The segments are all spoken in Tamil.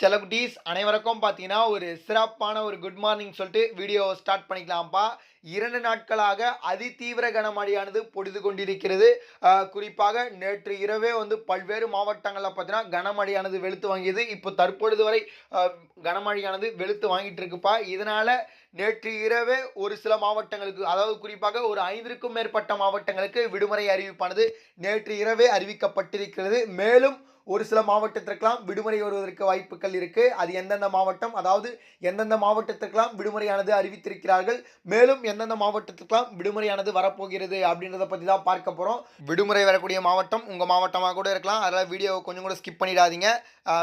செல்லகுட்டீஸ் அனைவருக்கும் பார்த்தீங்கன்னா ஒரு சிறப்பான ஒரு குட் மார்னிங் சொல்லிட்டு வீடியோ ஸ்டார்ட் பண்ணிக்கலாம்ப்பா. இரண்டு நாட்களாக அதிதீவிர கனமழையானது பொழுது கொண்டிருக்கிறது. குறிப்பாக நேற்று இரவே வந்து பல்வேறு மாவட்டங்களில் பார்த்தீங்கன்னா கனமழையானது வெளுத்து வாங்கியது. இப்போ தற்பொழுது வரை கனமழையானது வெளுத்து வாங்கிட்டு இருக்குப்பா. இதனால நேற்று இரவே ஒரு சில மாவட்டங்களுக்கு அதாவது குறிப்பாக ஒரு ஐந்திற்கும் மேற்பட்ட மாவட்டங்களுக்கு விடுமுறை அறிவிப்பானது நேற்று இரவே அறிவிக்கப்பட்டிருக்கிறது. மேலும் ஒரு சில மாவட்டத்திற்கெல்லாம் விடுமுறை வருவதற்கு வாய்ப்புகள் இருக்கு. அது எந்தெந்த மாவட்டம் அதாவது எந்தெந்த மாவட்டத்திற்கெல்லாம் விடுமுறையானது அறிவித்திருக்கிறார்கள் மேலும் எந்தெந்த மாவட்டத்திற்கெல்லாம் விடுமுறையானது வரப்போகிறது அப்படின்றத பற்றி தான் பார்க்க போகிறோம் விடுமுறை வரக்கூடிய மாவட்டம் உங்கள் மாவட்டமாக கூட இருக்கலாம். அதனால் வீடியோவை கொஞ்சம் கூட ஸ்கிப் பண்ணிடாதீங்க.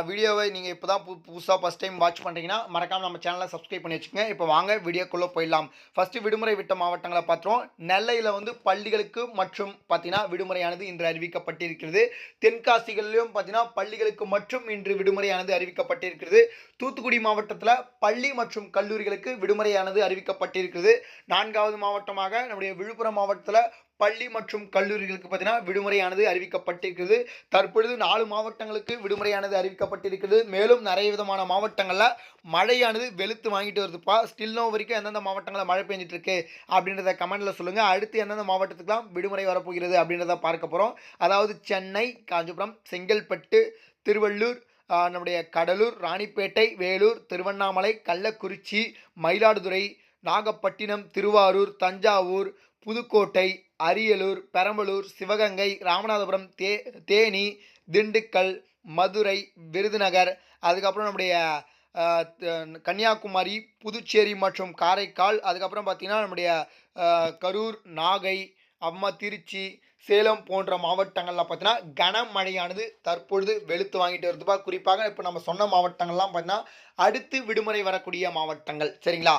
வீடியோவை நீங்கள் இப்போ தான் புதுசாக ஃபஸ்ட் டைம் வாட்ச் பண்ணுறீங்கன்னா மறக்காமல் நம்ம சேனலை சப்ஸ்கிரைப் பண்ணி வச்சுக்கோங்க. இப்போ வாங்க வீடியோக்குள்ளே போயிடலாம். ஃபஸ்ட்டு விடுமுறை விட்ட மாவட்டங்களை பார்த்துருவோம். நெல்லையில் வந்து பள்ளிகளுக்கு மற்றும் பார்த்தீங்கன்னா விடுமுறையானது இன்று அறிவிக்கப்பட்டிருக்கிறது. தென்காசிகளிலும் பார்த்தீங்கன்னா பள்ளிகளுக்கு மற்றும் இன்று விடுமுறையானது அறிவிக்கப்பட்டிருக்கிறது. தூத்துக்குடி மாவட்டத்தில் பள்ளி மற்றும் கல்லூரிகளுக்கு விடுமுறையானது அறிவிக்கப்பட்டிருக்கிறது. நான்காவது மாவட்டமாக நம்முடைய விழுப்புரம் மாவட்டத்தில் பள்ளி மற்றும் கல்லூரிகளுக்கு பார்த்தீங்கன்னா விடுமுறையானது அறிவிக்கப்பட்டிருக்கிறது. தற்பொழுது நாலு மாவட்டங்களுக்கு விடுமுறையானது அறிவிக்கப்பட்டிருக்கிறது. மேலும் நிறைய விதமான மாவட்டங்களில் மழையானது வெளுத்து வாங்கிட்டு வருதுப்பா. ஸ்டில் நோ வரைக்கும் எந்தெந்த மாவட்டங்களில் மழை பெஞ்சிட்டு இருக்கு அப்படின்றத கமெண்ட்டில் சொல்லுங்கள் அடுத்து எந்தெந்த மாவட்டத்துக்குலாம் விடுமுறை வரப்போகிறது அப்படின்றத பார்க்க போகிறோம் அதாவது சென்னை காஞ்சிபுரம் செங்கல்பட்டு திருவள்ளூர் நம்முடைய கடலூர் ராணிப்பேட்டை வேலூர் திருவண்ணாமலை கள்ளக்குறிச்சி மயிலாடுதுறை நாகப்பட்டினம் திருவாரூர் தஞ்சாவூர் புதுக்கோட்டை அரியலூர் பெரம்பலூர் சிவகங்கை ராமநாதபுரம் தே தேனி திண்டுக்கல் மதுரை விருதுநகர் அதுக்கப்புறம் நம்முடைய கன்னியாகுமரி புதுச்சேரி மற்றும் காரைக்கால் அதுக்கப்புறம் பார்த்திங்கன்னா நம்முடைய கரூர் நாகை அம்மா திருச்சி சேலம் போன்ற மாவட்டங்களில் பார்த்தீங்கன்னா கனமழையானது தற்பொழுது வெளுத்து வாங்கிட்டு வருதுப்பா. குறிப்பாக இப்போ நம்ம சொன்ன மாவட்டங்கள்லாம் பார்த்தீங்கன்னா அடுத்து விடுமுறை வரக்கூடிய மாவட்டங்கள். சரிங்களா?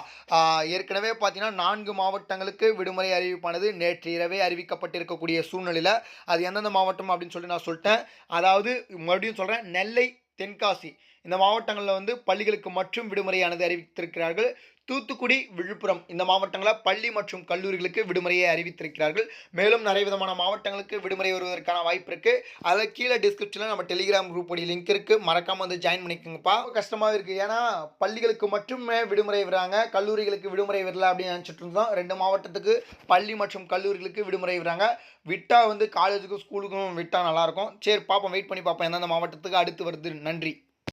ஏற்கனவே பார்த்தீங்கன்னா நான்கு மாவட்டங்களுக்கு விடுமுறை அறிவிப்பானது நேற்று இரவே அறிவிக்கப்பட்டிருக்கக்கூடிய சூழ்நிலையில் அது எந்தெந்த மாவட்டம் அப்படின்னு சொல்லி நான் சொல்லிட்டேன். அதாவது மறுபடியும் சொல்கிறேன் நெல்லை தென்காசி இந்த மாவட்டங்களில் வந்து பள்ளிகளுக்கு மற்றும் விடுமுறையானது அறிவித்திருக்கிறார்கள். தூத்துக்குடி விழுப்புரம் இந்த மாவட்டங்களில் பள்ளி மற்றும் கல்லூரிகளுக்கு விடுமுறையை அறிவித்திருக்கிறார்கள். மேலும் நிறைய விதமான மாவட்டங்களுக்கு விடுமுறை வருவதற்கான வாய்ப்பு இருக்குது அதில் கீழே டிஸ்கிரிப்ஷனில் நம்ம டெலிகிராம் குரூப்புடைய லிங்க் இருக்குது மறக்காமல் வந்து ஜாயின் பண்ணிக்கோங்கப்பா. கஷ்டமாக இருக்குது ஏன்னா பள்ளிகளுக்கு மட்டுமே விடுமுறை விடுறாங்க. கல்லூரிகளுக்கு விடுமுறை விடல அப்படின்னு நினச்சிட்டு இருந்தோம். ரெண்டு மாவட்டத்துக்கு பள்ளி மற்றும் கல்லூரிகளுக்கு விடுமுறை விடுறாங்க. விட்டால் வந்து காலேஜுக்கும் ஸ்கூலுக்கும் விட்டால் நல்லாயிருக்கும் சரி பார்ப்போம். வெயிட் பண்ணி பார்ப்போம். எந்தெந்த மாவட்டத்துக்கு அடுத்து வருது. நன்றி.